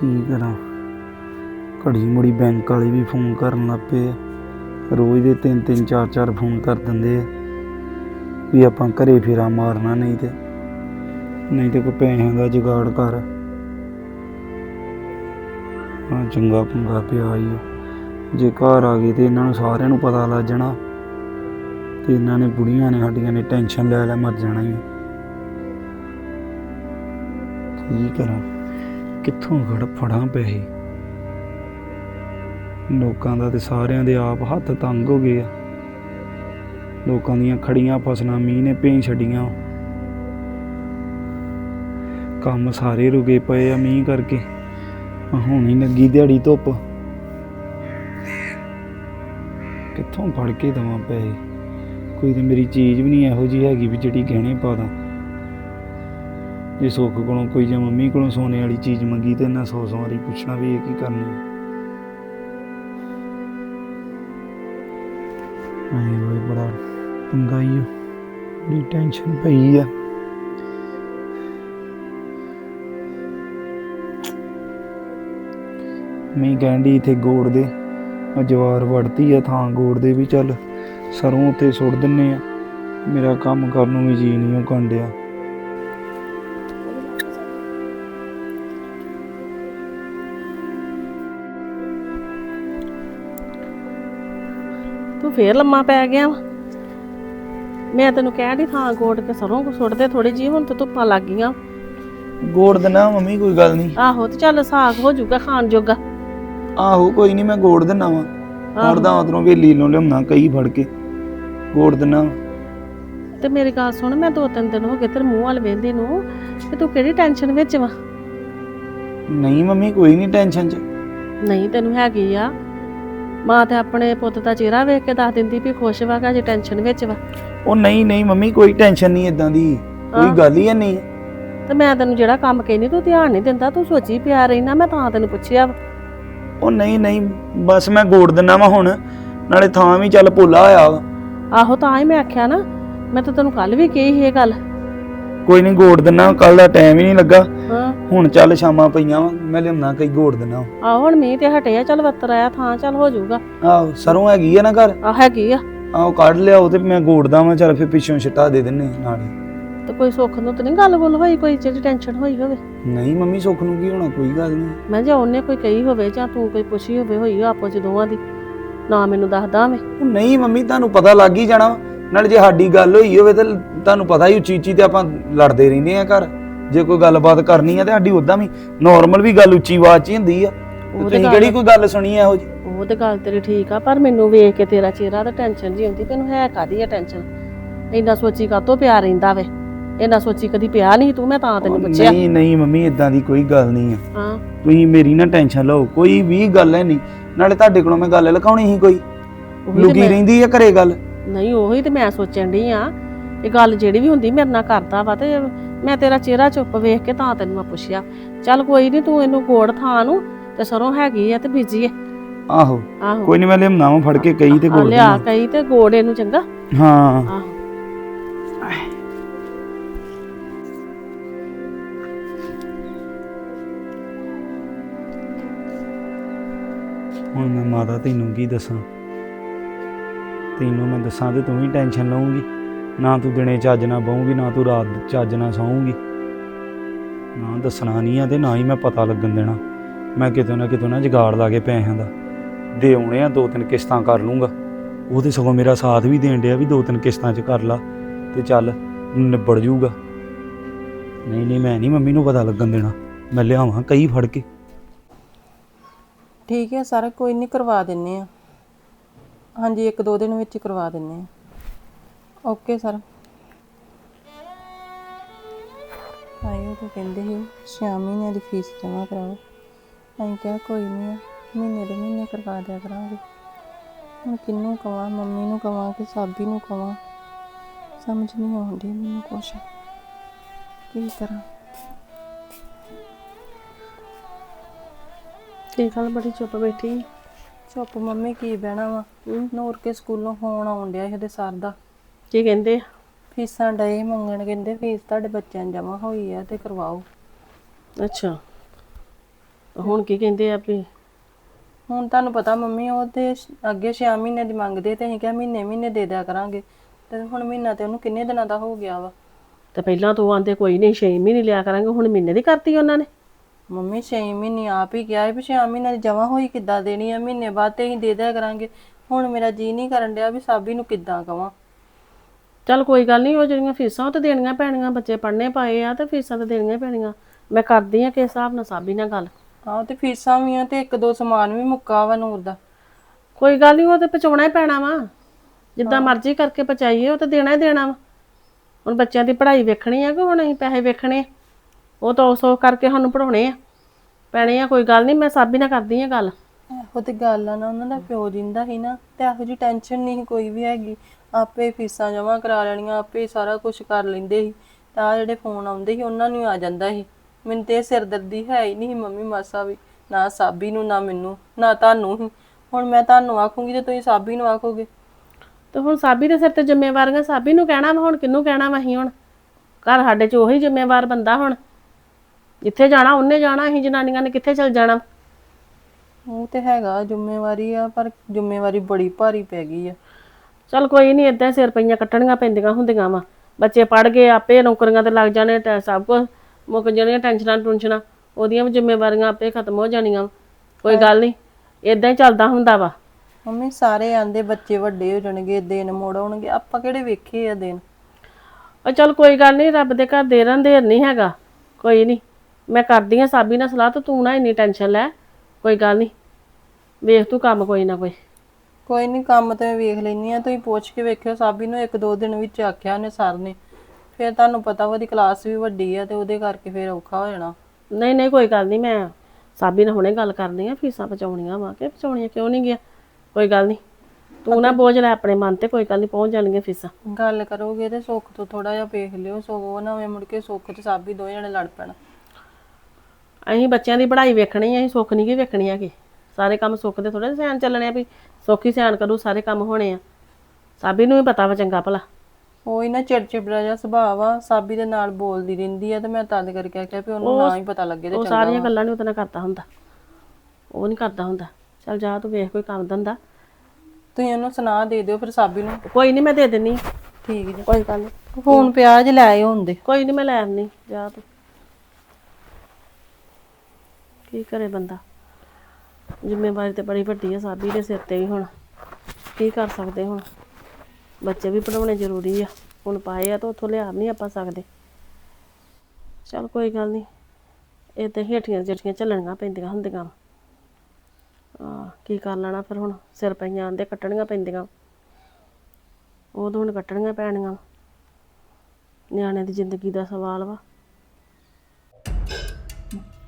ਕੀ ਕਰਾਂ ਘੜੀ ਮੁੜੀ ਬੈਂਕ ਵਾਲੇ ਵੀ ਫੋਨ ਕਰਨ ਲੱਗ ਪਏ ਆ ਰੋਜ਼ ਦੇ ਤਿੰਨ ਤਿੰਨ, ਚਾਰ ਚਾਰ ਫੋਨ ਕਰ ਦਿੰਦੇ ਆ ਵੀ ਆਪਾਂ ਘਰੇ ਫੇਰਾ ਮਾਰਨਾ ਨਹੀਂ ਤੇ ਨਹੀਂ ਤੇ ਕੋਈ ਪੈਸਿਆਂ ਦਾ ਜੁਗਾੜ ਕਰ ਆ ਚੰਗਾ ਪੰਗਾ ਪਿਆ ਹੀ ਆ। ਜੇ ਘਰ ਆ ਗਏ ਤੇ ਇਹਨਾਂ ਨੂੰ ਸਾਰਿਆਂ ਨੂੰ ਪਤਾ ਲੱਗ ਜਾਣਾ ਤੇ ਇਹਨਾਂ ਨੇ ਬੁੜੀਆਂ ਨੇ ਸਾਡੀਆਂ ਨੇ ਟੈਨਸ਼ਨ ਲੈ ਲੈ, ਮਰ ਜਾਣਾ ਹੀ ਆ। ਕੀ ਕਰਾਂ ਕਿੱਥੋਂ ਫੜ ਫੜਾਂ ਪੈਸੇ ਲੋਕਾਂ ਦਾ ਤੇ ਸਾਰਿਆਂ ਦੇ ਆਪ ਹੱਥ ਤੰਗ ਹੋ ਗਏ ਆ। ਲੋਕਾਂ ਦੀਆਂ ਖੜੀਆਂ ਫਸਲਾਂ ਮੀਂਹ ਨੇ ਭੇਂ ਛੱਡੀਆਂ। ਕੰਮ ਸਾਰੇ ਰੁਕੇ ਪਏ ਆ ਮੀਂਹ ਕਰਕੇ। ਆਹ ਹੁਣ ਹੀ ਲੱਗੀ ਦਿਹਾੜੀ ਧੁੱਪ। ਕਿੱਥੋਂ ਫੜ ਕੇ ਦਵਾਂ ਪੈਸੇ? ਕੋਈ ਤੇ ਮੇਰੀ ਚੀਜ਼ ਵੀ ਨਹੀਂ ਇਹੋ ਜੀ ਹੈਗੀ ਵੀ ਜਿਹੜੀ ਗਹਿਣੇ ਪਾ ਦਾਂ। ਜੇ ਸੁੱਖ ਕੋਲੋਂ ਕੋਈ ਜਾਂ ਮੰਮੀ ਕੋਲੋਂ ਸੋਨੇ ਵਾਲੀ ਚੀਜ਼ ਮੰਗੀ ਤੇ ਇਹਨਾਂ ਸੌ ਸੌ ਵਾਰੀ ਪੁੱਛਣਾ ਵੀ ਇਹ ਕੀ ਕਰਨੀ ਆਏ ਹੋਏ ਬੜਾ ਪੰਗਾ ਹੀ ਆ, ਬੜੀ ਟੈਨਸ਼ਨ ਪਈ ਆ। ਮੈਂ ਕਹਿੰਦੀ ਇਥੇ ਗੋੜ ਦੇ ਜਵਾਰ ਵੜਤੀ ਆ ਥਾਂ ਗੋੜ ਦੇ ਵੀ ਚੱਲ, ਸਰੋਂ ਉੱਤੇ ਸੁੱਟ ਦਿੰਨੇ ਆ। ਮੇਰਾ ਕੰਮ ਕਰਨ ਨੂੰ ਵੀ ਜੀ ਨਹੀਂ ਉਹ ਕੰਡਿਆ ਤੂੰ ਫੇਰ ਲੰਮਾ ਪੈ ਗਿਆ ਵਾ। ਮੈਂ ਤੈਨੂੰ ਕਹਿ ਦੀ ਥਾਂ ਗੋੜ ਕੇ ਸਰੋਂ ਕੋ ਸੁੱਟਦੇ ਥੋੜੀ ਜੀ ਹੁਣ ਤੇ ਧੁੱਪਾਂ ਲੱਗ ਗਈਆਂ। ਗੋੜ ਦੇਣਾ ਮੰਮੀ ਕੋਈ ਗੱਲ ਨਹੀਂ। ਆਹੋ ਤੇ ਚੱਲ ਸਾਗ ਹੋ ਜਾਊਗਾ ਖਾਣ ਜੋਗਾ। ਆਹੋ ਕੋਈ ਨਹੀਂ ਮੈਂ ਗੋੜ ਦਿੰਨਾ ਵਾ। ਫੜਦਾ ਉਧਰੋਂ ਵੇਲੀ ਨੂੰ ਲਿਆਉਣਾ ਕਈ ਫੜ ਕੇ। ਗੋੜ ਦਿੰਨਾ ਤੇ ਮੇਰੀ ਗੱਲ ਸੁਣ ਮੈਂ ਦੋ ਤਿੰਨ ਦਿਨ ਹੋ ਗਏ ਤੇਰੇ ਮੂੰਹ ਵੱਲ ਵੇਂਦੇ ਨੂੰ ਤੇ ਤੂੰ ਕਿਹੜੀ ਟੈਨਸ਼ਨ ਵਿੱਚ ਵਾ? ਨਹੀਂ ਮੰਮੀ ਕੋਈ ਨਹੀਂ ਟੈਨਸ਼ਨ ਚ। ਨਹੀਂ ਤੈਨੂੰ ਹੈਗੀ ਆ। ਮਾਂ ਤੇ ਆਪਣੇ ਪੁੱਤ ਦਾ ਚਿਹਰਾ ਵੇਖ ਕੇ ਦੱਸ ਦਿੰਦੀ ਵੀ ਖੁਸ਼ ਵਾ ਕਿ ਅਜੇ ਟੈਨਸ਼ਨ ਵਿੱਚ ਵਾ। ਉਹ ਨਹੀਂ ਨਹੀਂ ਮੰਮੀ ਕੋਈ ਟੈਨਸ਼ਨ ਨਹੀਂ ਇਦਾਂ ਦੀ। ਕੋਈ। ਗੱਲ ਹੀ ਹੈ ਨਹੀਂ। ਤੇ ਮੈਂ ਤੈਨੂੰ ਜਿਹੜਾ ਕੰਮ ਕਹਿੰਦੀ ਤੂੰ ਧਿਆਨ ਨਹੀਂ ਦਿੰਦਾ ਤੂੰ ਸੋਚੀ ਪਿਆ ਰਹਿਣਾ ਮੈਂ ਤਾਂ ਤੈਨੂੰ ਪੁੱਛਿਆ ਵਾ। ਉਹ ਨਹੀਂ ਨਹੀਂ ਬਸ ਮੈਂ ਗੋੜ ਦਿੰਨਾ ਵਾ ਹੁਣ। ਨਾਲੇ ਥਾਂ ਵੀ ਚੱਲ ਭੁੱਲਾ ਹੋਇਆ ਵਾ। ਆਹੋ ਤਾਂ ਹੀ ਮੈਂ ਆਖਿਆ ਨਾ ਮੈਂ ਤਾਂ ਤੈਨੂੰ ਕੱਲ ਵੀ ਕਹੀ ਸੀ ਇਹ ਗੱਲ। ਕੋਈ ਨਹੀਂ ਗੋੜ ਦਿੰਨਾ ਕੱਲ ਦਾ ਟਾਈਮ ਹੀ ਨਹੀਂ ਲੱਗਾ। ਹਾਂ। ਹੁਣ ਚੱਲ ਸ਼ਾਮਾਂ ਪਈਆਂ ਵਾ ਮੈਂ ਲਿਆਉਣਾ ਕਈ ਗੋੜ ਦਿੰਨਾ। ਆਹੋ ਹੁਣ ਮੀਂਹ ਤੇ ਹਟਿਆ ਚੱਲ ਵੱਤਰ ਆਇਆ ਥਾਂ ਚੱਲ ਹੋ ਜਾਊਗਾ। ਆਹੋ ਸਰੋਂ ਹੈਗੀ ਆ ਨਾ ਘਰ? ਆ ਹੈਗੀ ਆ। ਆਹੋ ਕੱਢ ਲਿਆਓ ਤੇ ਮੈਂ ਗੋੜਦਾ ਵਾਂ ਚੱਲ ਫਿਰ ਪਿੱਛੋਂ ਛਿੱਟਾ ਦੇ ਦਿੰਨੇ ਨਾਲ। ਤੇ ਕੋਈ ਸੁੱਖ ਨੂੰ ਤਾਂ ਨਹੀਂ ਗੱਲ ਗੁੱਲ ਹੋਈ ਕੋਈ ਜਿਹੜੀ ਟੈਨਸ਼ਨ ਹੋਈ ਹੋਵੇ? ਨਹੀਂ ਮੰਮੀ ਸੁੱਖ ਨੂੰ ਕੀ ਹੋਣਾ ਕੋਈ ਗੱਲ ਨਹੀਂ। ਮੈਂ ਜੇ ਉਹਨੇ ਕੋਈ ਕਹੀ ਹੋਵੇ ਜਾਂ ਤੂੰ ਕੋਈ ਪੁੱਛੀ ਹੋਵੇ ਹੋਈ ਆਪੋ ਚ ਦੋਵਾਂ ਦੀ ਨਾ ਮੈਨੂੰ ਦੱਸਦਾ ਉਹ ਨਹੀਂ ਮੰਮੀ ਤੁਹਾਨੂੰ ਪਤਾ ਲੱਗ ਹੀ ਜਾਣਾ ਵਾ। ਨਾਲੇ ਜੇ ਸਾਡੀ ਗੱਲ ਹੋਈ ਹੋਵੇ ਤਾਂ ਤੁਹਾਨੂੰ ਪਤਾ ਹੀ ਉੱਚੀ ਉੱਚੀ ਤੇ ਆਪਾਂ ਲੜਦੇ ਰਹਿੰਦੇ ਆ ਘਰ। ਜੇ ਕੋਈ ਗੱਲਬਾਤ ਕਰਨੀ ਆ ਤੇ ਸਾਡੀ ਉਦਾਂ ਵੀ ਨਾਰਮਲ ਵੀ ਗੱਲ ਉੱਚੀ ਆਵਾਜ਼ 'ਚ ਹੀ ਹੁੰਦੀ ਆ। ਤੇ ਉਹ ਤੇ ਤੁਸੀਂ ਗੱਲ- ਕਿਹੜੀ ਕੋਈ ਗੱਲ ਸੁਣੀ ਆ ਇਹੋ ਜੀ ਉਹ ਤੇ ਗੱਲ ਤੇਰੀ ਠੀਕ ਆ ਪਰ ਮੈਨੂੰ ਵੇਖ ਕੇ ਤੇਰਾ ਚਿਹਰਾ ਤਾਂ ਟੈਨਸ਼ਨ ਜੀ ਹੁੰਦੀ ਤੈਨੂੰ ਹੈ ਕਾਦੀ ਆ ਟੈਨਸ਼ਨ ਇੰਨਾ ਸੋਚੀ ਕਾਤੋਂ ਪਿਆ ਰਹਿੰਦਾ ਵੇ? ਇੰਨਾ ਸੋਚੀ ਕਦੀ ਪਿਆ ਨਹੀਂ ਤੂੰ ਮੈਂ ਤਾਂ ਤੈਨੂੰ ਪੁੱਛਿਆ। ਨਹੀਂ ਨਹੀਂ ਮੰਮੀ ਇਦਾਂ ਦੀ ਕੋਈ ਗੱਲ ਨਹੀਂ ਆ। ਹਾਂ। ਤੁਸੀਂ ਮੇਰੀ ਨਾ ਟੈਨਸ਼ਨ ਲਓ ਕੋਈ ਵੀ ਗੱਲ ਹੈ ਨਹੀਂ। ਨਾਲੇ ਤੁਹਾਡੇ ਕੋਲੋਂ ਮੈਂ ਗੱਲ ਲਕਾਉਣੀ ਸੀ ਕੋਈ। ਉਹੀ ਤੇ ਲੁਕੀ ਮੈਂ- ਰਹਿੰਦੀ ਆ ਘਰੇ ਗੱਲ। ਨਹੀਂ ਉਹੀ ਤੇ ਮੈਂ ਸੋਚਣ ਡਈ ਆ। ਇਹ ਗੱਲ ਜਿਹੜੀ ਵੀ ਹੁੰਦੀ ਮੇਰੇ ਨਾਲ ਕਰਦਾ ਵਾ ਤੇ ਮੈਂ ਤੇਰਾ ਚਿਹਰਾ ਚੁੱਪ ਵੇਖ ਕੇ ਤਾਂ ਤੈਨੂੰ ਮੈਂ ਪੁੱਛਿਆ। ਚੱਲ ਕੋਈ ਨਹੀਂ ਤੂੰ ਇਹਨੂੰ ਗੋੜ ਥਾਂ ਨੂੰ ਤੇ ਸਰੋਂ ਹੈਗੀ ਆ ਤੇ ਬੀਜੀਏ ਆਹੋ ਆਹੋ। ਕੋਈ ਨਹੀਂ ਮੈਂ ਲਿਆਉਣਾ ਵਾ ਫੜ ਕੇ ਕਈ ਤੇ ਗੋਲ ਲਿਆ ਕਈ ਤੇ ਗੋੜ ਇਹਨੂੰ ਚੰਗਾ। ਹਾਂ। ਆਹੋ। ਹੁਣ ਮੈਂ ਮਾਤਾ ਤੈਨੂੰ ਕੀ ਦੱਸਾਂ? ਤੈਨੂੰ ਮੈਂ ਦੱਸਾਂ ਤੇ ਤੂੰ ਵੀ ਟੈਨਸ਼ਨ ਲਊਂਗੀ। ਨਾ ਤੂੰ ਦਿਨੇ ਚੱਜ ਨਾਲ ਬਹੂੰਗੀ, ਨਾ ਤੂੰ ਰਾਤ ਚੱਜ ਨਾਲ ਸੌਂਗੀ ਨਾ ਦੱਸਣਾ ਨਹੀਂ ਆ ਤੇ ਨਾ ਹੀ ਮੈਂ ਪਤਾ ਲੱਗਣ ਦੇਣਾ। ਮੈਂ ਕਿਤੇ ਨਾ ਕਿਤੇ ਨਾ ਜਗਾੜ ਲਾ ਕੇ ਪੈਸਿਆਂ ਦਾ ਦੇ ਆਉਣੇ ਆ, ਦੋ ਤਿੰਨ ਕਿਸ਼ਤਾਂ ਕਰ ਲੂੰਗਾ ਉਹ ਤੇ ਸਗੋਂ ਮੇਰਾ ਸਾਥ ਵੀ ਦੇਣ ਡਿਆ ਵੀ ਦੋ ਤਿੰਨ ਕਿਸ਼ਤਾਂ 'ਚ ਕਰ ਲਾ ਤੇ ਚੱਲ, ਨਿਬੜ ਜੂਗਾ। ਨਹੀਂ ਨਹੀਂ, ਮੈਂ ਨਹੀਂ ਮੰਮੀ ਨੂੰ ਪਤਾ ਲੱਗਣ ਦੇਣਾ। ਮੈਂ ਲਿਆਵਾਂ ਕਈ ਫੜ ਕੇ। ਠੀਕ ਹੈ ਸਰ ਕੋਈ ਨਹੀਂ ਕਰਵਾ ਦਿੰਨੇ ਆ। ਹਾਂਜੀ, ਇੱਕ ਦੋ ਦਿਨ ਵਿੱਚ ਹੀ ਕਰਵਾ ਦਿੰਨੇ ਆ ਓਕੇ ਸਰ ਆਇਓ ਤਾਂ ਕਹਿੰਦੇ ਸੀ ਛੇ ਮਹੀਨਿਆਂ ਦੀ ਫੀਸ ਜਮ੍ਹਾਂ ਕਰਾਓ। ਅਸੀਂ ਕਿਹਾ, ਕੋਈ ਨਹੀਂ ਮਹੀਨੇ ਦੇ ਮਹੀਨੇ ਕਰਵਾ ਦਿਆ ਕਰਾਂਗੇ। ਹੁਣ ਕਿਹਨੂੰ ਕਵਾਂ, ਮੰਮੀ ਨੂੰ ਕਵਾਂ ਕਿ ਸਾਬੀ ਨੂੰ ਕਵਾਂ? ਸਮਝ ਨਹੀਂ ਆਉਂਦੀ ਮੈਨੂੰ ਕੁਛ। ਕੀ ਕਰਾਂ? ਕੀ ਗੱਲ ਬੜੀ ਚੁੱਪ ਬੈਠੀ। ਚੁੱਪ ਮੰਮੀ ਕੀ ਬਹਿਣਾ ਵਾ? ਨੂਰ ਕੇ ਸਕੂਲੋਂ ਫੋਨ ਆਉਣ ਡਿਆ ਸੀ ਇਹਦੇ ਸਰ ਦਾ। ਕੀ ਕਹਿੰਦੇ ਆ? ਫੀਸਾਂ ਡਏ ਮੰਗਣ ਕਹਿੰਦੇ ਫੀਸ ਤੁਹਾਡੇ ਬੱਚਿਆਂ ਦੀ ਜਮ੍ਹਾਂ ਹੋਈ ਆ ਤੇ ਕਰਵਾਓ। ਅੱਛਾ। ਹੁਣ ਕੀ ਕਹਿੰਦੇ ਆ ਵੀ? ਹੁਣ ਤੁਹਾਨੂੰ ਪਤਾ ਮੰਮੀ ਉਹ ਤੇ ਸ਼- ਅੱਗੇ 6 ਮਹੀਨੇ ਦੀ ਮੰਗਦੇ ਤੇ ਅਸੀਂ ਕਿਹਾ ਮਹੀਨੇ ਮਹੀਨੇ ਦੇ ਦਿਆ ਕਰਾਂਗੇ। ਤੇ ਹੁਣ ਮਹੀਨਾ ਤੇ ਉਹਨੂੰ ਕਿੰਨੇ ਦਿਨਾਂ ਦਾ ਹੋ ਗਿਆ ਵਾ? ਤੇ ਪਹਿਲਾਂ ਤੂੰ ਆਂਦੇ ਕੋਈ ਨਹੀਂ 6 ਮਹੀਨੇ ਲਿਆ ਕਰਾਂਗੇ ਹੁਣ ਮਹੀਨੇ ਦੀ ਕਰਤੀ ਉਹਨਾਂ ਨੇ। ਮੰਮੀ 6 ਮਹੀਨੇ ਆਪ ਹੀ ਕਿਹਾ ਵੀ 6 ਮਹੀਨੇ ਦੀ ਜਮਾ ਹੋਈ ਕਿੱਦਾਂ ਦੇਣੀ ਆ ਮਹੀਨੇ ਬਾਅਦ ਤੇ ਅਸੀਂ ਦੇ ਦਿਆ ਕਰਾਂਗੇ। ਹੁਣ ਮੇਰਾ ਜੀ ਨਹੀਂ ਕਰਨ ਡਿਆ ਵੀ ਸਾਬੀ ਨੂੰ ਕਿੱਦਾਂ ਕਵਾਂ। ਚੱਲ ਕੋਈ ਗੱਲ ਨਹੀਂ ਉਹ ਜਿਹੜੀਆਂ ਫੀਸਾਂ ਉਹ ਤੇ ਦੇਣੀਆਂ ਪੈਣੀਆਂ ਬੱਚੇ ਪੜ੍ਹਨੇ ਪਏ ਆ ਤੇ ਫੀਸਾਂ ਤੇ ਦੇਣੀਆਂ ਪੈਣੀਆਂ। ਮੈਂ ਕਰਦੀ ਆ ਕਿਸ ਹਿਸਾਬ ਨਾਲ ਸਾਬੀ ਨਾਲ ਗੱਲ। ਹਾਂ ਤੇ ਫੀਸਾਂ ਵੀ ਆ ਤੇ ਇੱਕ ਦੋ ਸਮਾਨ ਵੀ ਮੁੱਕਾ ਵਾ ਨੂਰ ਦਾ। ਕੋਈ ਗੱਲ ਨਹੀਂ ਉਹ ਤੇ ਪਹੁੰਚਾਉਣਾ ਹੀ ਪੈਣਾ ਵਾ। ਜਿੱਦਾਂ ਮਰਜ਼ੀ ਕਰਕੇ ਪਹੁੰਚਾਈਏ ਉਹ ਤੇ ਦੇਣਾ ਹੀ ਦੇਣਾ ਵਾ। ਹੁਣ ਬੱਚਿਆਂ ਦੀ ਪੜ੍ਹਾਈ ਵੇਖਣੀ ਆ ਕਿ ਹੁਣ ਅਸੀਂ ਪੈਸੇ ਵੇਖਣੇ ਆ? ਉਹ ਤਾਂ ਉਸ ਉਹ ਕਰਕੇ ਸਾਨੂੰ ਪੜਾਉਣੇ ਆ। ਪੈਣੇ ਆ ਕੋਈ ਗੱਲ ਨਹੀਂ ਮੈਂ ਸਾਬੀ ਨਾਲ ਕਰਦੀ ਆ ਗੱਲ। ਇਹੋ ਤੇ ਗੱਲ ਆ ਨਾ ਉਹਨਾਂ ਦਾ ਪਿਓ ਜਿੰਦਾ ਸੀ ਨਾ ਤੇ ਇਹੋ ਜੀ ਟੈਨਸ਼ਨ ਨਹੀਂ ਸੀ ਕੋਈ ਵੀ ਹੈਗੀ। ਆਪੇ ਫੀਸਾਂ ਜਮ੍ਹਾਂ ਕਰਾ ਲੈਣੀਆਂ ਆਪੇ ਹੀ ਸਾਰਾ ਕੁਝ ਕਰ ਲੈਂਦੇ ਸੀ। ਤਾਂ ਆਹ ਜਿਹੜੇ ਫੋਨ ਆਉਂਦੇ ਸੀ ਉਹਨਾਂ ਨੂੰ ਹੀ ਆ ਜਾਂਦਾ ਸੀ। ਮੈਨੂੰ ਤੇ ਇਹ ਸਿਰਦਰਦੀ ਹੈ ਹੀ ਨਹੀਂ ਸੀ ਮੰਮੀ ਮਾਸਾ ਵੀ ਨਾ ਸਾਬੀ ਨੂੰ ਨਾ ਮੈਨੂੰ ਨਾ ਤੁਹਾਨੂੰ ਹੀ। ਹੁਣ ਮੈਂ ਤੁਹਾਨੂੰ ਆਖੂੰਗੀ ਤੇ ਤੁਸੀਂ ਸਾਬੀ ਨੂੰ ਆਖੋਗੇ। ਤੇ ਹੁਣ ਸਾਬੀ ਦੇ ਸਿਰ ਤੇ ਜ਼ਿੰਮੇਵਾਰੀਆਂ ਸਾਬੀ ਨੂੰ ਕਹਿਣਾ ਵਾ ਹੁਣ ਕਿਹਨੂੰ ਕਹਿਣਾ ਵਾ ਅਸੀਂ ਹੁਣ? ਘਰ ਸਾਡੇ 'ਚ ਉਹੀ ਜ਼ਿੰਮੇਵਾਰ ਬੰਦਾ ਹੁਣ। ਜਿੱਥੇ ਜਾਣਾ ਉਹਨੇ ਜਾਣਾ ਅਸੀਂ ਜਨਾਨੀਆਂ ਨੇ ਕਿੱਥੇ ਚਲ ਜਾਣਾ? ਉਹ ਤੇ ਹੈਗਾ ਜ਼ਿੰਮੇਵਾਰੀ ਆ ਪਰ ਜ਼ਿੰਮੇਵਾਰੀ ਬੜੀ ਭਾਰੀ ਪੈ ਗਈ ਆ। ਚਲ ਕੋਈ ਨਹੀਂ ਇਦਾਂ ਸਿਰ ਪਈਆਂ ਕੱਟਣੀਆਂ ਪੈਂਦੀਆਂ ਹੁੰਦੀਆਂ ਵਾ। ਬੱਚੇ ਪੜ ਗਏ ਆਪੇ ਨੌਕਰੀਆਂ ਤੇ ਲੱਗ ਜਾਣੇ ਤੇ ਸਭ ਕੁਝ ਮੁੱਕ ਜਾਣੀਆਂ ਟੈਨਸ਼ਨਾਂ ਟੁਨਸ਼ਨਾਂ। ਉਹਦੀਆਂ ਵੀ ਜ਼ਿੰਮੇਵਾਰੀਆਂ ਆਪੇ ਖਤਮ ਹੋ ਜਾਣੀਆਂ ਕੋਈ ਗੱਲ ਨਹੀਂ ਇਦਾਂ ਹੀ ਚੱਲਦਾ ਹੁੰਦਾ ਵਾ। ਮੰਮੀ ਸਾਰੇ ਆਂਦੇ ਬੱਚੇ ਵੱਡੇ ਹੋ ਜਾਣਗੇ ਦਿਨ ਮੋੜ ਆਉਣਗੇ। ਆਪਾਂ ਕਿਹੜੇ ਵੇਖੇ ਆ ਦਿਨ? ਉਹ ਚਲ ਕੋਈ ਗੱਲ ਨਹੀਂ ਰੱਬ ਦੇ ਘਰ ਦੇਰ ਅੰਧੇਰ ਨਹੀਂ ਹੈਗਾ। ਕੋਈ ਨਹੀਂ। ਮੈਂ ਕਰਦੀ ਆ ਸਾਬੀ ਨਾਲ ਸਲਾਹ ਤੇ ਤੂੰ ਨਾ ਇੰਨੀ ਟੈਨਸ਼ਨ ਲੈ। ਕੋਈ ਗੱਲ ਨਹੀਂ ਵੇਖ ਤੂੰ ਕੰਮ ਕੋਈ ਨਾ ਕੋਈ। ਕੋਈ ਨਹੀਂ ਕੰਮ ਤੇ ਮੈਂ ਵੇਖ ਲੈਣੀ ਆ ਤੁਸੀਂ ਪੁੱਛ ਕੇ ਵੇਖਿਓ ਸਾਬੀ ਨੂੰ ਇੱਕ ਦੋ ਦਿਨ ਵਿੱਚ ਆਖਿਆ ਉਹਨੇ ਸਰ ਨੇ। ਫਿਰ ਤੁਹਾਨੂੰ ਪਤਾ ਉਹਦੀ ਕਲਾਸ ਵੀ ਵੱਡੀ ਆ ਤੇ ਉਹਦੇ ਕਰਕੇ ਫਿਰ ਔਖਾ ਹੋ ਜਾਣਾ। ਨਹੀਂ ਨਹੀਂ ਕੋਈ ਗੱਲ ਨਹੀਂ ਮੈਂ ਸਾਬੀ ਨਾਲ ਹੁਣੇ ਗੱਲ ਕਰਨੀ ਆ ਫੀਸਾਂ ਪਹੁੰਚਾਉਣੀਆਂ ਵਾ ਕਿ ਪਹੁੰਚਾਉਣੀਆਂ ਕਿਉਂ ਨਹੀਂ ਗਿਆ? ਕੋਈ ਗੱਲ ਨਹੀਂ ਤੂੰ ਨਾ ਬੋਝ ਲੈ ਆਪਣੇ ਮਨ ਤੇ ਕੋਈ ਗੱਲ ਨਹੀਂ ਪਹੁੰਚ ਜਾਣਗੀਆਂ ਫੀਸਾਂ। ਗੱਲ ਕਰੋਗੇ ਤੇ ਸੁੱਖ ਤੋਂ ਥੋੜਾ ਜਿਹਾ ਵੇਖ ਲਿਓ ਸੋ ਉਹ ਨਾ ਹੋਵੇ ਮੁੜ ਕੇ ਸੁੱਖ ਤੇ ਸਾਬੀ ਦੋ ਜਣੇ ਲੜ ਪੈਣ। ਅਸੀਂ ਬੱਚਿਆਂ ਦੀ ਪੜ੍ਹਾਈ ਵੇਖਣੀ ਆ ਅਸੀਂ ਸੁੱਖ ਨਹੀਂ ਕੀ ਵੇਖਣੀ ਕਿ ਸਾਰੇ ਕੰਮ ਸੁੱਖ ਦੇ ਥੋੜੇ ਸਿਆਣ ਚੱਲਣੇ ਆ ਵੀ ਸੌਖੀ ਸਿਆਣ ਕਰੂ ਸਾਰੇ ਕੰਮ ਹੋਣੇ ਆ। ਸਾਬੀ ਨੂੰ ਵੀ ਪਤਾ ਵਾ ਚੰਗਾ ਭਲਾ। ਉਹ ਹੀ ਨਾ ਚਿੜਚਿੜਾ ਜਿਹਾ ਸੁਭਾਅ ਆ ਸਾਬੀ ਦੇ ਨਾਲ ਬੋਲਦੀ ਰਹਿੰਦੀ ਆ ਤੇ ਮੈਂ ਤਦ ਕਰਕੇ ਆਖਿਆ ਵੀ ਉਹਨੂੰ ਨਾ ਹੀ ਪਤਾ ਲੱਗੇ ਤੇ ਉਹ ਚੰਗਾ ਸਾਰੀਆਂ ਗੱਲਾਂ ਨਹੀਂ ਉਹਦੇ ਨਾਲ ਕਰਦਾ ਹੁੰਦਾ। ਉਹ ਨਹੀਂ ਕਰਦਾ ਹੁੰਦਾ। ਚੱਲ ਜਾ ਤੂੰ ਵੇਖ ਕੋਈ ਕੰਮ ਧੰਦਾ। ਤੁਸੀਂ ਉਹਨੂੰ ਸੁਣਾ ਦੇ ਦਿਓ ਫਿਰ ਸਾਬੀ ਨੂੰ। ਕੋਈ ਨਹੀਂ ਮੈਂ ਦੇ ਦਿੰਨੀ ਠੀਕ ਜੀ। ਕੋਈ ਗੱਲ ਨਹੀਂ ਫੋਨ ਪਿਆ ਜੇ ਲੈ ਹੁੰਦੇ। ਕੋਈ ਨਹੀਂ ਮੈਂ ਲੈ ਆਉਣੀ ਜਾ ਤੂੰ। ਕੀ ਕਰੇ ਬੰਦਾ? ਜ਼ਿੰਮੇਵਾਰੀ ਤੇ ਬੜੀ ਵੱਡੀ ਹੈ ਸਾਬੀ ਦੇ ਸਿਰ ਤੇ ਵੀ ਹੁਣ। ਕੀ ਕਰ ਸਕਦੇ ਹੁਣ? ਬੱਚੇ ਵੀ ਪੜਾਉਣੇ ਜ਼ਰੂਰੀ ਆ। ਹੁਣ ਪਾਏ ਆ ਤਾਂ ਉੱਥੋਂ ਲਿਆ ਨਹੀਂ ਆਪਾਂ ਸਕਦੇ। ਚਲ ਕੋਈ ਗੱਲ ਨਹੀਂ ਇਹ ਤੇ ਹੇਠੀਆਂ ਜਿਹੜੀਆਂ ਝੱਲਣੀਆਂ ਪੈਂਦੀਆਂ ਹੁੰਦੀਆਂ ਆ ਕੀ ਕਰ ਲੈਣਾ ਫਿਰ ਹੁਣ? ਸਿਰ ਪਈਆਂ ਆਂਦੇ ਕੱਟਣੀਆਂ ਪੈਂਦੀਆਂ। ਉਹ ਤਾਂ ਹੁਣ ਕੱਟਣੀਆਂ ਪੈਣੀਆਂ। ਨਿਆਣੇ ਦੀ ਜ਼ਿੰਦਗੀ ਦਾ ਸਵਾਲ ਵਾ।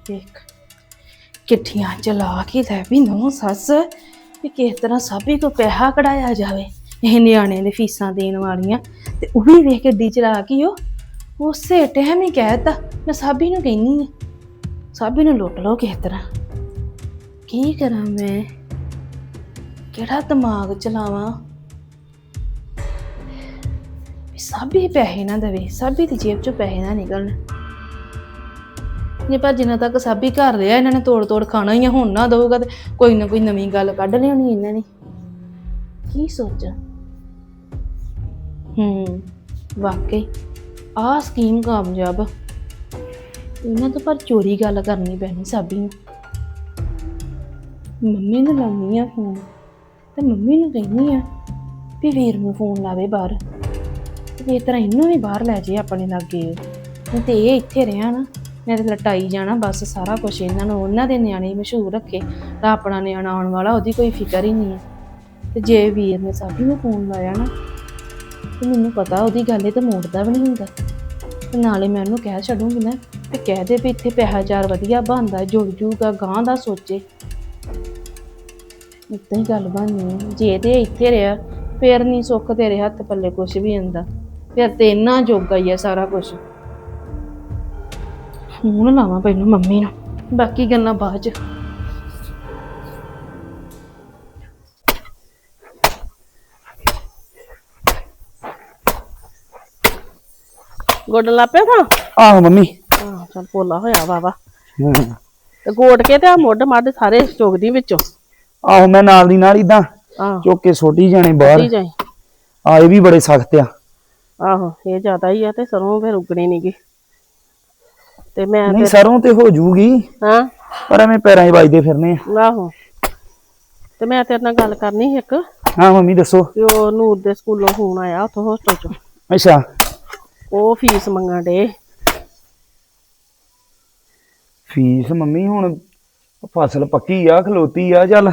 ਵੇਖ ਕਿੱਠੀਆਂ ਚਲਾ ਕੇ ਲੈ ਵੀ ਨੋ ਸੱਸ ਵੀ ਕਿਸ ਤਰ੍ਹਾਂ ਸਾਬੀ ਕੋ ਪੈਸਾ ਕਢਾਇਆ ਜਾਵੇ। ਇਹ ਨਿਆਣੇ ਦੇ ਫੀਸਾਂ ਦੇਣ ਵਾਲੀਆਂ ਤੇ ਉਹ ਵੀ ਵੇਖ ਕਿੱਡੀ ਚਲਾ ਕੇ ਉਹ ਉਸੇ ਟਾਈਮ ਹੀ ਕਹਿਤਾ ਮੈਂ ਸਾਬੀ ਨੂੰ ਕਹਿੰਨੀ ਆ ਸਾਬੀ ਨੂੰ ਲੁੱਟ ਲਓ ਕਿਸ ਤਰ੍ਹਾਂ। ਕੀ ਕਰਾਂ ਮੈਂ? ਕਿਹੜਾ ਦਿਮਾਗ ਚਲਾਵਾਂ? ਵੀ ਸਾਬੀ ਪੈਸੇ ਨਾ ਦੇਵੇ, ਸਾਬੀ ਦੀ ਜੇਬ ਚੋਂ ਪੈਸੇ ਨਾ ਨਿਕਲਣ। ਜੇ ਪਰ ਜਿੰਨਾ ਤੱਕ ਸਾਬੀ ਘਰ ਰਿਹਾ, ਇਹਨਾਂ ਨੇ ਤੋੜ ਤੋੜ ਖਾਣਾ ਹੀ ਆ, ਹੁਣ ਨਾ ਦਊਗਾ ਤੇ ਕੋਈ ਨਾ ਕੋਈ ਨਵੀਂ ਗੱਲ ਕੱਢ ਲਿਆਉਣੀ ਇਹਨਾਂ ਨੇ। ਕੀ ਸੋਚਾਂ? ਹੂੰ, ਵਾਕਈ ਆ ਸਕੀਮ ਕਾਮਯਾਬ ਇਹਨਾਂ ਤੋਂ ਪਰ ਚੋਰੀ ਗੱਲ ਕਰਨੀ ਪੈਣੀ ਸਾਬੀ ਨੂੰ। ਮੰਮੀ ਨੂੰ ਲਾਉਣੀ ਆ ਫੋਨ, ਤੇ ਮੰਮੀ ਨੂੰ ਕਹਿੰਦੀ ਆ ਵੀ ਵੀਰ ਨੂੰ ਫੋਨ ਲਾਵੇ ਬਾਹਰ। ਤੇ ਇਸ ਤਰ੍ਹਾਂ ਇਹਨੂੰ ਵੀ ਬਾਹਰ ਲੈ ਜੇ ਆਪਣੇ ਲਾਗੇ। ਨਹੀਂ ਤੇ ਇਹ ਇੱਥੇ ਰਿਹਾ ਨਾ। ਮੈਂ ਤੇ ਲਟਾਈ ਜਾਣਾ ਬਸ ਸਾਰਾ ਕੁਝ ਇਹਨਾਂ ਨੂੰ, ਉਹਨਾਂ ਦੇ ਨਿਆਣੇ ਮਸ਼ਹੂਰ ਰੱਖੇ ਤਾਂ ਆਪਣਾ ਨਿਆਣਾ ਆਉਣ ਵਾਲਾ ਉਹਦੀ ਕੋਈ ਫਿਕਰ ਹੀ ਨਹੀਂ ਹੈ। ਤੇ ਜੇ ਵੀਰ ਨੇ ਸਾਬੀ ਨੂੰ ਫੋਨ ਲਾਇਆ ਨਾ, ਤੇ ਮੈਨੂੰ ਪਤਾ ਉਹਦੀ ਗੱਲ ਇਹ ਤਾਂ ਮੋੜਦਾ ਵੀ ਨਹੀਂ ਹੁੰਦਾ। ਤੇ ਨਾਲੇ ਮੈਂ ਉਹਨੂੰ ਕਹਿ ਛੱਡੂੰਗੀ ਨਾ, ਤੇ ਕਹਿ ਦੇ ਵੀ ਇੱਥੇ ਪੈਸਾ ਚਾਰ ਵਧੀਆ ਬਣਦਾ, ਜੁੜ ਜੂਗਾ ਗਾਂ ਦਾ ਸੋਚੇ। ਇੱਦਾਂ ਹੀ ਗੱਲ ਬਣਨੀ ਜੇ ਤੇ ਇੱਥੇ ਰਿਹਾ, ਫੇਰ ਨਹੀਂ ਸੁੱਖ ਤੇਰੇ ਹੱਥ ਪੱਲੇ ਕੁਝ ਵੀ ਆਂਦਾ ਫਿਰ ਤੇ ਇੰਨਾ ਜੋਗਾ ਹੀ ਆ ਸਾਰਾ ਕੁਝ ਹੁਣ ਲਾਵਾਂ ਪਹਿਲਾਂ ਮੰਮੀ ਨੂੰ। ਬਾਕੀ ਗੱਲਾਂ ਬਾਅਦ ਚ। ਗੁੱਡ ਲਾਪਿਆ ਤਾਂ? ਆਹੋ ਮੰਮੀ। ਹਾਂ ਚਲ ਪੋਲਾ ਹੋਇਆ ਵਾ ਵਾ। ਤੇ ਗੋੜ ਕੇ ਤੇ ਆ ਮੁੱਢ ਮੱਢ ਸਾਰੇ ਚੁਗਦੀ ਵਿੱਚੋਂ। ਆਹੋ ਮੈਂ ਨਾਲ ਦੀ ਨਾਲ ਇਦਾਂ ਆਹ ਚੁੱਕ ਕੇ ਸੋਟੀ ਜਾਣੇ ਬਾਹਰ। ਜਾਈ ਆ ਇਹ ਵੀ ਬੜੇ ਸਖਤ ਆ। ਆਹੋ ਇਹ ਜ਼ਿਆਦਾ ਹੀ ਆ ਤੇ ਸਰੋਂ ਫਿਰ ਉਗਣੀ ਨਹੀਂਗੀ ਤੇ ਮੈਂ ਨਹੀਂ ਸਰੋਂ ਤੇ ਹੋ ਜੂਗੀ। ਹਾਂ। ਪਰ ਐਵੇਂ ਪੈਰਾਂ 'ਚ ਵੱਜਦੇ ਫਿਰਨੇ ਆ। ਆਹੋ। ਤੇ ਮੈਂ ਤੇਰੇ ਨਾਲ ਗੱਲ ਕਰਨੀ ਸੀ ਇੱਕ। ਹਾਂ ਮੰਮੀ ਦੱਸੋ। ਕਿ ਉਹ ਨੂਰ ਦੇ ਸਕੂਲੋਂ ਫੋਨ ਆਇਆ ਉੱਥੋਂ ਹੋਸਟਲ ਚੋਂ। ਅੱਛਾ। ਉਹ ਫੀਸ ਮੰਗਣ ਡੇ ਫੀਸ ਮੰਮੀ ਹੁਣ ਫਸਲ ਪੱਕੀ ਆ ਖਲੋਤੀ ਆ ਚੱਲ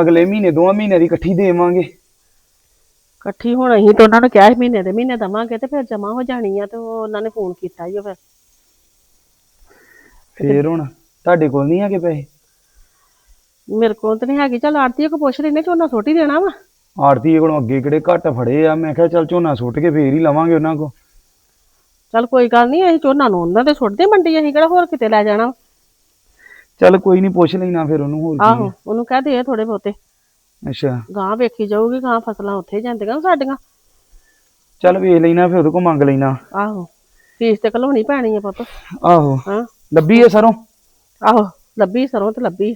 ਅਗਲੇ ਮਹੀਨੇ ਦੋਵਾਂ ਮਹੀਨੇ ਦੀ ਇਕੱਠੀ ਦੇਵਾਂਗੇ। ਇਕੱਠੀ ਹੁਣ ਅਸੀਂ ਤਾਂ ਉਹਨਾਂ ਨੂੰ ਕਿਹਾ ਸੀ ਮਹੀਨੇ ਦੇ ਮਹੀਨੇ ਦਵਾਂਗੇ ਤੇ ਫਿਰ ਜਮਾ ਹੋ ਜਾਣੀ ਆ ਤੇ ਉਹ ਉਹਨਾਂ ਨੇ ਫੋਨ ਕੀਤਾ ਹੀ ਉਹ ਫਿਰ। ਫੇਰ ਹੁਣ ਤੁਹਾਡੇ ਕੋਲ ਨਹੀਂ ਹੈਗੇ ਪੈਸੇ? ਮੇਰੇ ਕੋਲ ਤਾਂ ਨਹੀਂ ਹੈਗੀ। ਚੱਲ ਆੜਤੀ ਕੋ ਪੁੱਛ ਲੈਨੇ ਝੋਨਾ ਸੁੱਟ ਹੀ ਦੇਣਾ ਵਾ। ਆੜਤੀ ਕੋਲੋਂ ਅੱਗੇ ਕਿਹੜੇ ਘੱਟ ਫੜੇ ਆ? ਮੈਂ ਕਿਹਾ ਚੱਲ ਝੋਨਾ ਸੁੱਟ ਕੇ ਫੇਰ ਹੀ ਲਵਾਂਗੇ ਉਹਨਾਂ ਕੋ ਚੱਲ ਕੋਈ ਗੱਲ ਨਹੀਂ ਅਸੀਂ ਝੋਨਾ ਨੂੰ ਉਹਨਾਂ ਦੇ ਸੁੱਟਦੇ ਮੰਡੀ ਅਸੀਂ ਕਿਹੜਾ ਹੋਰ ਕਿਤੇ ਲੈ ਜਾਣਾ। ਚੱਲ ਕੋਈ ਨਹੀਂ ਪੁੱਛ ਲੈਣਾ ਫਿਰ ਉਹਨੂੰ ਹੋਰ ਕੀ ਆਹੋ ਉਹਨੂੰ ਕਹਿ ਦੇ ਥੋੜੇ ਬਹੁਤੇ। ਅੱਛਾ। ਗਾਂ ਵੇਖੀ ਜਾਊਗੀ ਗਾਂ ਫਸਲਾਂ ਉੱਥੇ ਜਾਂਦੀਆਂ ਸਾਡੀਆਂ। ਚੱਲ ਵੇਖ ਲੈਣਾ ਫਿਰ ਉਹਦੇ ਕੋ ਮੰਗ ਲੈਣਾ। ਆਹੋ ਫੀਸ ਤੇ ਘਲਾਉਣੀ ਪੈਣੀ ਆ ਪੁੱਤ। ਆਹੋ। ਹਾਂ। ਲੱਭੀ ਐ ਸਰੋਂ? ਆਹੋ ਲੱਭੀ ਸਰੋਂ ਤੇ ਲੱਭੀ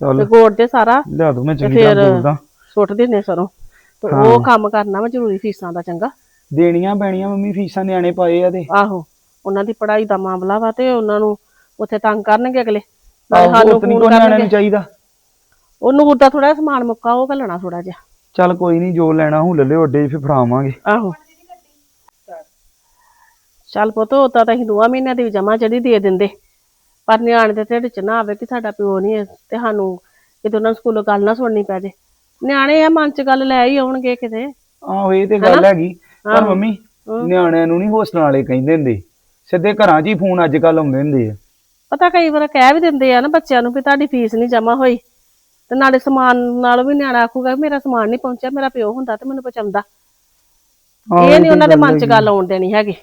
ਤੇ ਗੋੜ ਦੇ ਸਾਰਾ ਲਿਆ ਦੋ ਮੈਂ ਚੰਗੀ ਫਿਰ ਤਰ੍ਹਾਂ ਬੋਲਦਾ ਸੁੱਟ ਦਿੰਨੇ ਸਰੋਂ। ਤੇ ਉਹ ਕੰਮ ਕਰਨਾ ਵਾ ਜ਼ਰੂਰੀ ਫੀਸਾਂ ਦਾ ਚੰਗਾ। ਦੇਣੀਆਂ ਪੈਣੀਆਂ ਮੰਮੀ ਫੀਸਾਂ ਨਿਆਣੇ ਪਾਏ ਆ ਤੇ। ਆਹੋ ਉਹਨਾਂ ਦੀ ਪੜ੍ਹਾਈ ਦਾ ਮਾਮਲਾ ਵਾ ਤੇ ਉਹਨਾਂ ਨੂੰ ਉੱਥੇ ਤੰਗ ਕਰਨਗੇ ਅਗਲੇ। ਨਾਲੇ ਆਹੋ ਸਾਨੂੰ ਉਹ ਨਹੀਂ ਫੋਨ ਕੋ ਨਿਆਣਿਆਂ ਕਰਨਗੇ। ਨੂੰ ਚਾਹੀਦਾ। ਉਹ ਨੂਰ ਦਾ ਥੋੜਾ ਸਮਾਨ ਮੁੱਕਾ ਉਹ ਘੱਲਣਾ ਥੋੜਾ ਜਿਹਾ। ਚੱਲ ਕੋਈ ਨਹੀਂ ਜੋ ਲੈਣਾ ਹੁੱਲ ਲਿਓ ਅੱਡੇ 'ਚ ਫਿਰ ਫੜਾਵਾਂਗੇ। ਆਹੋ। ਚੱਲ ਪੁੱਤ ਉਤਾ ਤਾਂ ਅਸੀਂ ਦੋਵਾਂ ਮਹੀਨਿਆਂ ਦੀ ਜਮਾ ਜਿਹੜੀ ਦੇ ਦਿੰਦੇ। ਪਰ ਨਿਆਣੇ ਦੇ ਢਿੱਡ ਚ ਨਾ ਆਵੇ ਕਿ ਸਾਡਾ ਪਿਓ ਨਹੀਂ ਹੈ ਤੇ ਸਾਨੂੰ ਕਿਤੇ ਉਹਨਾਂ ਨੂੰ ਸਕੂਲੋਂ ਗੱਲ ਨਾ ਸੁਣਨੀ ਪੈ ਜੇ। ਨਿਆਣੇ ਆ ਮਨ ਚ ਗੱਲ ਲੈ ਹੀ ਆਉਣਗੇ ਕਿਤੇ। ਆਹੋ ਇਹ ਤੇ ਗੱਲ ਹੈਗੀ। ਪਰ ਮੰਮੀ ਨਿਆਣਿਆਂ ਨੂੰ ਨਹੀਂ ਹੋਸਟਲ ਵਾਲੇ ਕਹਿੰਦੇ ਹੁੰਦੇ। ਸਿੱਧੇ ਘਰਾਂ 'ਚ ਹੀ ਫੋਨ ਅੱਜ ਕੱਲ ਆਉਂਦੇ ਹੁੰਦੇ ਆ। ਪਤਾ ਕਈ ਵਾਰ ਕਹਿ ਵੀ ਦਿੰਦੇ ਆ ਨਾ ਬੱਚਿਆਂ ਨੂੰ ਵੀ ਤੁਹਾਡੀ ਫੀਸ ਨਹੀਂ ਜਮਾ ਹੋਈ। ਤੇ ਨਾਲੇ ਸਮਾਨ ਨਾਲੋਂ ਵੀ ਨਿਆਣਾ ਆਖੂਗਾ ਮੇਰਾ ਸਮਾਨ ਨਹੀਂ ਪਹੁੰਚਿਆ ਮੇਰਾ ਪਿਓ ਹੁੰਦਾ ਤੇ ਮੈਨੂੰ ਪਹੁੰਚਾਉਂਦਾ। ਇਹ ਨਹੀਂ ਉਹਨਾਂ ਦੇ ਮਨ ਚ ਗੱਲ ਆਉਣ ਦੇਣੀ ਹੈਗੀ।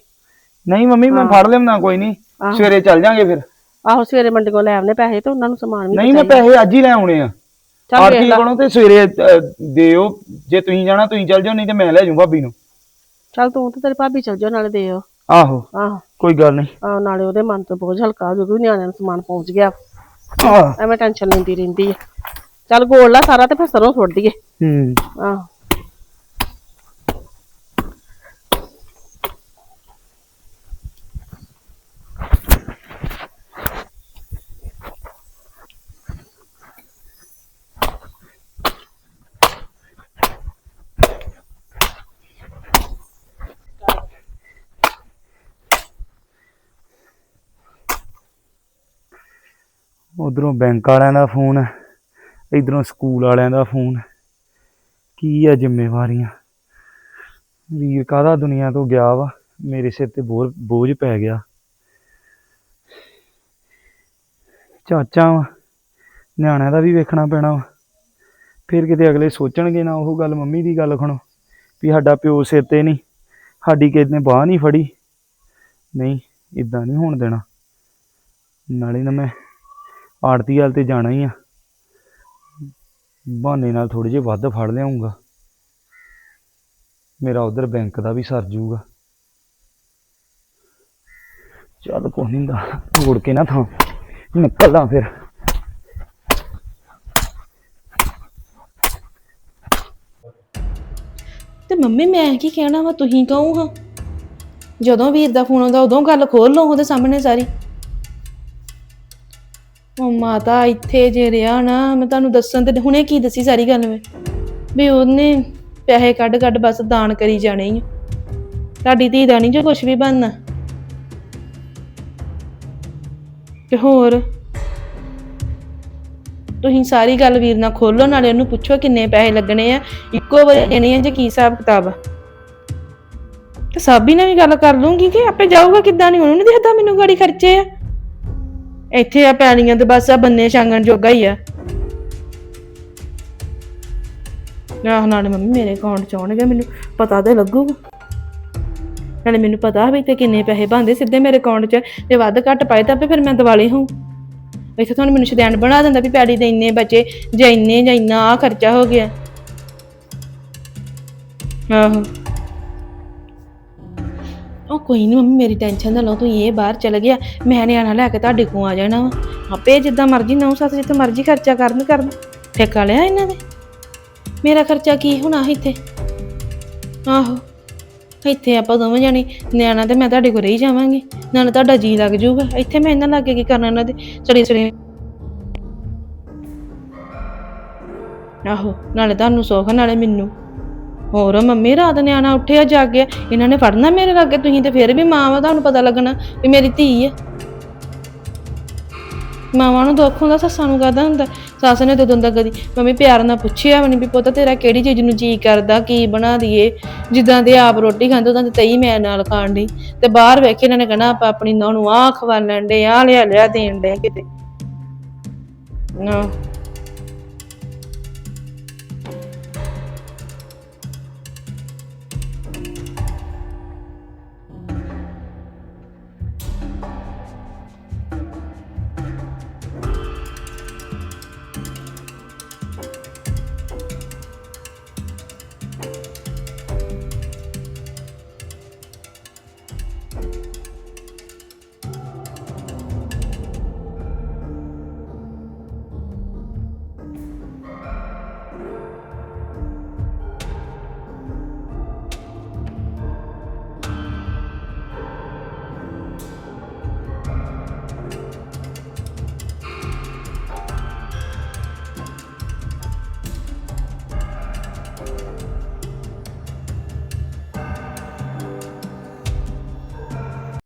ਨਹੀਂ ਮੰਮੀ ਮੈਂ ਫੜ ਲਿਆਉਣਾ ਕੋਈ ਨਹੀਂ ਸਵੇਰੇ ਚੱਲ ਜਾਾਂਗੇ ਫਿਰ। ਆਹੋ ਸਵੇਰੇ ਮੰਡੀੋਂ ਲੈ ਆਉਣੇ ਪੈਸੇ ਤੇ ਉਹਨਾਂ ਨੂੰ ਸਮਾਨ ਵੀ ਨਹੀਂ ਮੈਂ ਪੈਸੇ ਅੱਜ ਹੀ ਲੈ ਆਉਣੇ ਆ। ਚੱਲ ਵੇਖ ਆਰਤੀ ਲਾ। ਕੋਲੋਂ ਤੇ ਸਵੇਰੇ ਅ, ਦਿਓ। ਜੇ ਤੁਸੀਂ ਜਾਣਾ ਤੁਸੀਂ ਚੱਲ ਜਾਓ ਨਹੀਂ ਤੇ ਮੈਂ ਲੈ ਜਾਊਂ ਭਾਬੀ ਨੂੰ। ਚੱਲ ਤੂੰ ਤੇ ਤੇਰੀ ਭਾਬੀ ਚੱਲ ਜਾਓ ਨਾਲੇ ਦੇ ਆਓ ਆਹੋ। ਆਹੋ। ਕੋਈ ਗੱਲ ਨਹੀਂ। ਆਹੋ ਨਾਲੇ ਉਹਦੇ ਮਨ ਤੋਂ ਬੋਝ ਹਲਕਾ ਹੋ ਜਾਊਗਾ ਵੀ ਨਿਆਣਿਆਂ ਨੂੰ ਸਮਾਨ ਪਹੁੰਚ ਗਿਆ। ਆਹ। ਐਵੇਂ ਟੈਨਸ਼ਨ ਲੈਂਦੀ ਰਹਿੰਦੀ ਹੈ ਚੱਲ ਗੋਲ ਲਾ ਸਾਰਾ ਤੇ ਫਿਰ ਸਰੋਂ ਸੁੱਟ ਦਈਏ। ਹੂੰ। ਆਹੋ। ਉਧਰੋਂ ਬੈਂਕ ਵਾਲਿਆਂ ਦਾ ਫੋਨ, ਇਧਰੋਂ ਸਕੂਲ ਵਾਲਿਆਂ ਦਾ ਫੋਨ। ਕੀ ਆ ਜ਼ਿੰਮੇਵਾਰੀਆਂ? ਵੀਰ, ਕਾਹਦਾ ਦੁਨੀਆ ਤੋਂ ਗਿਆ ਵਾ? ਮੇਰੇ ਸਿਰ ਤੇ ਬੋਝ ਬੋਝ ਪੈ ਗਿਆ। ਚਾਚਾ ਵਾ, ਨਿਆਣਿਆਂ ਦਾ ਵੀ ਵੇਖਣਾ ਪੈਣਾ ਵਾ। ਫਿਰ ਕਿਤੇ ਅਗਲੇ ਸੋਚਣਗੇ ਨਾ ਉਹ ਗੱਲ ਮੰਮੀ ਦੀ ਗੱਲ ਖਣੋ, ਵੀ ਸਾਡਾ ਪਿਓ ਸਿਰ ਤੇ ਨਹੀਂ, ਸਾਡੀ ਕਿਸੇ ਨੇ ਬਾਹ ਨਹੀਂ ਫੜੀ। ਨਹੀਂ ਇਦਾਂ ਨਹੀਂ ਹੋਣ ਦੇਣਾ। ਨਾਲੇ ਨਾ ਮੈਂ ਆੜਤੀ ਹਾਲ ਤੇ ਜਾਣਾ ਹੀ ਆ। ਬਹਾਨੇ ਨਾਲ ਥੋੜੇ ਜਿਹੇ ਵੱਧ ਫੜ ਲਿਆਉਂਗਾ ਮੇਰਾ ਉਧਰ ਬੈਂਕ ਦਾ ਵੀ ਸਰ ਜੂਗਾ। ਚੱਲ ਕੋਈ ਨਹੀਂ ਦਾ ਤੋੜ ਕੇ ਨਾ ਥਾਂ ਨਿਕਲਦਾ ਫਿਰ। ਤੇ ਮੰਮੀ, ਮੈਂ ਕੀ ਕਹਿਣਾ ਵਾ? ਤੁਸੀਂ ਕਹੋ ਹਾਂ। ਜਦੋਂ ਵੀਰ ਦਾ ਫੋਨ ਆਉਂਦਾ, ਉਦੋਂ ਗੱਲ ਖੋਲ ਲਓ ਉਹਦੇ ਸਾਹਮਣੇ ਸਾਰੀ। ਉਹ ਮਾਤਾ ਇੱਥੇ ਜੇ ਰਿਹਾ ਨਾ, ਮੈਂ ਤੁਹਾਨੂੰ ਦੱਸਣ ਤੇ ਹੁਣੇ ਕੀ ਦੱਸੀ ਸਾਰੀ ਗੱਲ ਮੈਂ? ਵੀ ਉਹਨੇ ਪੈਸੇ ਕੱਢ ਕੱਢ ਬਸ ਦਾਨ ਕਰੀ ਜਾਣੇ ਹੀ ਤੁਹਾਡੀ ਧੀ ਦਾ ਨਹੀਂ ਜੋ ਕੁਝ ਵੀ ਬਣਨਾ। ਤੇ ਹੋਰ? ਤੁਸੀਂ ਸਾਰੀ ਗੱਲ ਵੀਰ ਨਾਲ ਖੋਲੋ ਨਾਲੇ ਉਹਨੂੰ ਪੁੱਛੋ ਕਿੰਨੇ ਪੈਸੇ ਲੱਗਣੇ ਆ। ਇੱਕੋ ਵਾਰੀ ਦੇਣੇ ਆ ਜਾਂ ਕੀ ਹਿਸਾਬ ਕਿਤਾਬ ਆ। ਤੇ ਸਾਬੀ ਨਾਲ ਵੀ ਗੱਲ ਕਰ ਲੂੰਗੀ ਕਿ ਆਪੇ ਜਾਊਗਾ ਕਿੱਦਾਂ ਨਹੀਂ ਉਹਨੂੰ ਨਹੀਂ ਦਿਖਦਾ ਮੈਨੂੰ ਗਾੜੀ ਖਰਚੇ ਆ। ਇੱਥੇ ਆ ਪੈਣੀਆਂ ਤੇ ਬਸ ਆ ਬੰਨੇ ਛਾਂਗਣ ਜੋਗਾ ਹੀ ਆ। ਆਹ ਨਾਲੇ ਮੰਮੀ ਮੇਰੇ ਅਕਾਊਂਟ ਚ ਆਉਣਗੇ, ਮੈਨੂੰ ਪਤਾ ਤੇ ਲੱਗੂਗਾ ਨਾਲੇ ਮੈਨੂੰ ਪਤਾ ਵੀ ਤੇ ਕਿੰਨੇ ਪੈਸੇ ਬਣਦੇ, ਸਿੱਧੇ ਮੇਰੇ ਅਕਾਊਂਟ 'ਚ, ਜੇ ਵੱਧ ਘੱਟ ਪਾਏ ਤਾਂ ਫਿਰ ਮੈਂ ਦਿਵਾਲੀ ਹੋਊ। ਇੱਥੇ ਤੁਹਾਨੂੰ ਮੈਨੂੰ ਸ਼ਦੈਣ ਬਣਾ ਦਿੰਦਾ ਵੀ ਪੈੜੀ ਦੇ ਇੰਨੇ ਬਚੇ, ਜੇ ਇੰਨੇ ਜਾਂ ਇੰਨਾ ਆ ਖਰਚਾ ਹੋ ਗਿਆ। ਆਹੋ। ਉਹ ਕੋਈ ਨਹੀਂ ਮੰਮੀ, ਮੇਰੀ ਟੈਨਸ਼ਨ ਨਾ ਲਓ ਤੁਸੀਂ ਇਹ ਬਾਹਰ ਚਲ ਗਿਆ, ਮੈਂ ਨਿਆਣਾ ਲੈ ਕੇ ਤੁਹਾਡੇ ਕੋਲ ਆ ਜਾਣਾ ਵਾ। ਆਪੇ ਜਿੱਦਾਂ ਮਰਜ਼ੀ ਨੌ ਸੱਸ ਜਿੱਥੇ ਮਰਜ਼ੀ ਖਰਚਾ ਕਰਨ ਕਰਨ। ਠੇਕਾ ਲਿਆ ਇਹਨਾਂ ਨੇ? ਮੇਰਾ ਖਰਚਾ ਕੀ ਹੋਣਾ ਇੱਥੇ? ਆਹੋ, ਇੱਥੇ ਆਪਾਂ ਦੋਵੇਂ ਜਾਣੇ, ਨਿਆਣਾ ਤੇ ਮੈਂ ਤੁਹਾਡੇ ਕੋਲ ਰਹੀ ਜਾਵਾਂਗੀ, ਨਾਲ ਤੁਹਾਡਾ ਜੀ ਲੱਗ ਜਾਊਗਾ। ਇੱਥੇ ਮੈਂ ਇਹਨਾਂ ਲਾਗੇ ਕੀ ਕਰਨਾ ਇਹਨਾਂ ਦੇ? ਚੜੀ ਚੜੀ ਆਹੋ, ਨਾਲੇ ਤੁਹਾਨੂੰ ਸੁੱਖ, ਨਾਲੇ ਮੈਨੂੰ। ਹੋਰ ਮੰਮੀ ਰਾਤ ਨਿਆਣਾ ਉੱਠਿਆ ਜਾਗ ਗਿਆ ਇਹਨਾਂ ਨੇ ਫੜਨਾ ਮੇਰੇ ਲਾਗੇ ਤੁਸੀਂ ਤੇ ਫਿਰ ਵੀ ਮਾਂ ਵਾ, ਤੁਹਾਨੂੰ ਪਤਾ ਲੱਗਣਾ ਵੀ ਮੇਰੀ ਧੀ ਹੈ ਮਾਵਾਂ ਨੂੰ ਦੁੱਖ ਹੁੰਦਾ, ਸੱਸਾਂ ਨੂੰ ਕਰਦਾ ਹੁੰਦਾ, ਸੱਸ ਨੇ ਤੇ ਦੰਦਾ ਕਦੀ, ਮੰਮੀ ਪਿਆਰ ਨਾਲ ਪੁੱਛਿਆ ਵੀ ਨਹੀਂ ਵੀ ਪੁੱਤ ਤੇਰਾ ਕਿਹੜੀ ਚੀਜ਼ ਨੂੰ ਜੀ ਕਰਦਾ, ਕੀ ਬਣਾ ਦਈਏ, ਜਿੱਦਾਂ ਦੇ ਆਪ ਰੋਟੀ ਖਾਂਦੇ, ਉਦਾਂ ਤੇ ਤਈ ਮੈਂ ਨਾਲ ਖਾਣ ਡਈ। ਤੇ ਬਾਹਰ ਵੇਖ ਇਹਨਾਂ ਨੇ ਕਹਿਣਾ, ਆਪਾਂ ਆਪਣੀ ਨੌਂ ਨੂੰ ਆਹ ਖਵਾ ਲੈਣ ਦੇ ਆ ਲਿਆ ਲਿਆ ਦੇਣ ਦੇ ਕਿਤੇ। ਨਾ।